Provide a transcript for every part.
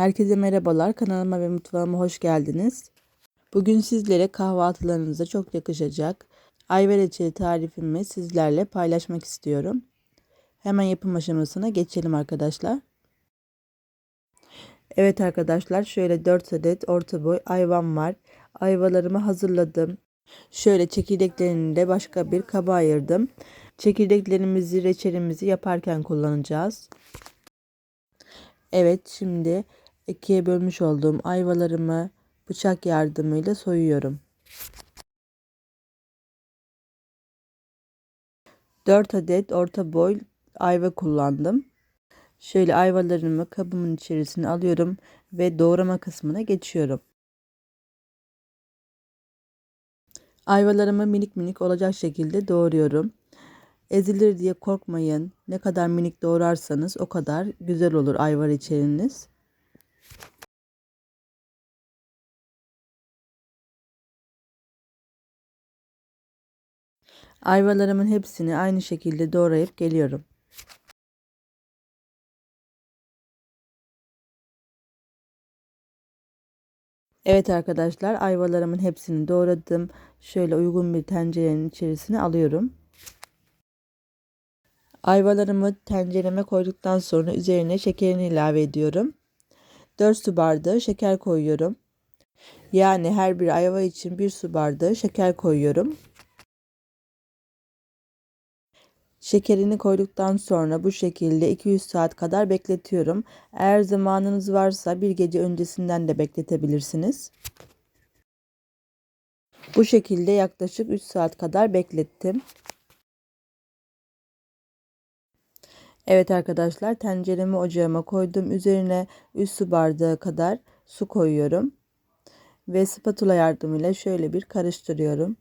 Herkese merhabalar. Kanalıma ve mutfağıma hoş geldiniz. Bugün sizlere kahvaltılarınıza çok yakışacak ayva reçeli tarifimi sizlerle paylaşmak istiyorum. Hemen yapım aşamasına geçelim arkadaşlar. Evet arkadaşlar şöyle 4 adet orta boy ayvam var. Ayvalarımı hazırladım. Şöyle çekirdeklerini de başka bir kaba ayırdım. Çekirdeklerimizi reçelimizi yaparken kullanacağız. Evet şimdi ikiye bölmüş olduğum ayvalarımı bıçak yardımıyla soyuyorum. 4 adet orta boy ayva kullandım. Şöyle ayvalarımı kabımın içerisine alıyorum ve doğrama kısmına geçiyorum. Ayvalarımı minik minik olacak şekilde doğruyorum. Ezilir diye korkmayın. Ne kadar minik doğrarsanız o kadar güzel olur ayva reçeliniz. Ayvalarımın hepsini aynı şekilde doğrayıp geliyorum. Evet arkadaşlar ayvalarımın hepsini doğradım. Şöyle uygun bir tencerenin içerisine alıyorum. Ayvalarımı tencereme koyduktan sonra üzerine şekerini ilave ediyorum. 4 su bardağı şeker koyuyorum. Yani her bir ayva için 1 su bardağı şeker koyuyorum. Şekerini koyduktan sonra bu şekilde 200 saat kadar bekletiyorum. Eğer zamanınız varsa bir gece öncesinden de bekletebilirsiniz. Bu şekilde yaklaşık 3 saat kadar beklettim. Evet arkadaşlar tenceremi ocağıma koydum. Üzerine 3 su bardağı kadar su koyuyorum. Ve spatula yardımıyla şöyle bir karıştırıyorum.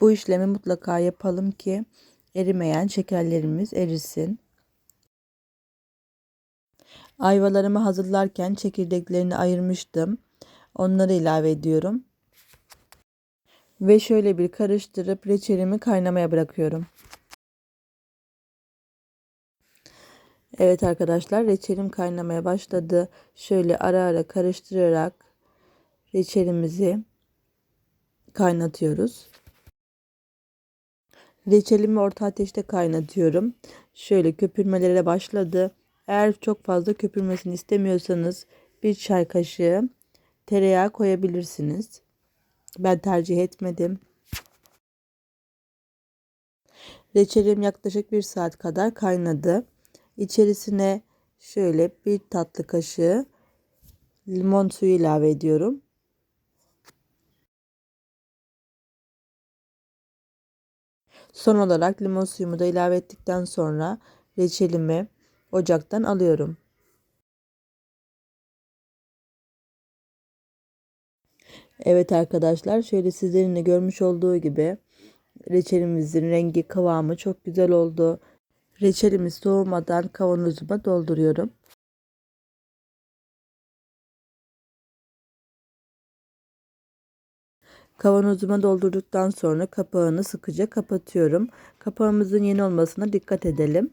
Bu işlemi mutlaka yapalım ki erimeyen şekerlerimiz erisin. Ayvalarımı hazırlarken çekirdeklerini ayırmıştım. Onları ilave ediyorum. Ve şöyle bir karıştırıp reçelimi kaynamaya bırakıyorum. Evet arkadaşlar reçelim kaynamaya başladı. Şöyle ara ara karıştırarak reçelimizi kaynatıyoruz. Reçelimi orta ateşte kaynatıyorum. Şöyle köpürmelere başladı. Eğer çok fazla köpürmesini istemiyorsanız bir çay kaşığı tereyağı koyabilirsiniz. Ben tercih etmedim. Reçelim yaklaşık bir saat kadar kaynadı. İçerisine şöyle bir tatlı kaşığı limon suyu ilave ediyorum. Son olarak limon suyumu da ilave ettikten sonra reçelimi ocaktan alıyorum. Evet arkadaşlar şöyle sizlerin de görmüş olduğu gibi reçelimizin rengi kıvamı çok güzel oldu. Reçelimi soğumadan kavanozuma dolduruyorum. Kavanozuma doldurduktan sonra kapağını sıkıca kapatıyorum. Kapağımızın yeni olmasına dikkat edelim.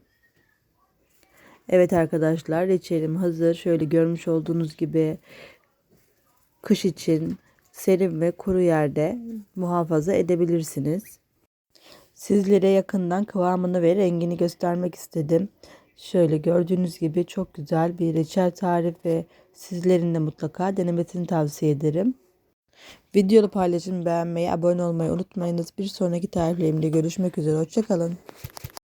Evet arkadaşlar reçelim hazır. Şöyle görmüş olduğunuz gibi kış için serin ve kuru yerde muhafaza edebilirsiniz. Sizlere yakından kıvamını ve rengini göstermek istedim. Şöyle gördüğünüz gibi çok güzel bir reçel tarifi. Sizlerin de mutlaka denemesini tavsiye ederim. Videolu paylaşım beğenmeyi, abone olmayı unutmayınız. Bir sonraki tariflerimde görüşmek üzere. Hoşçakalın.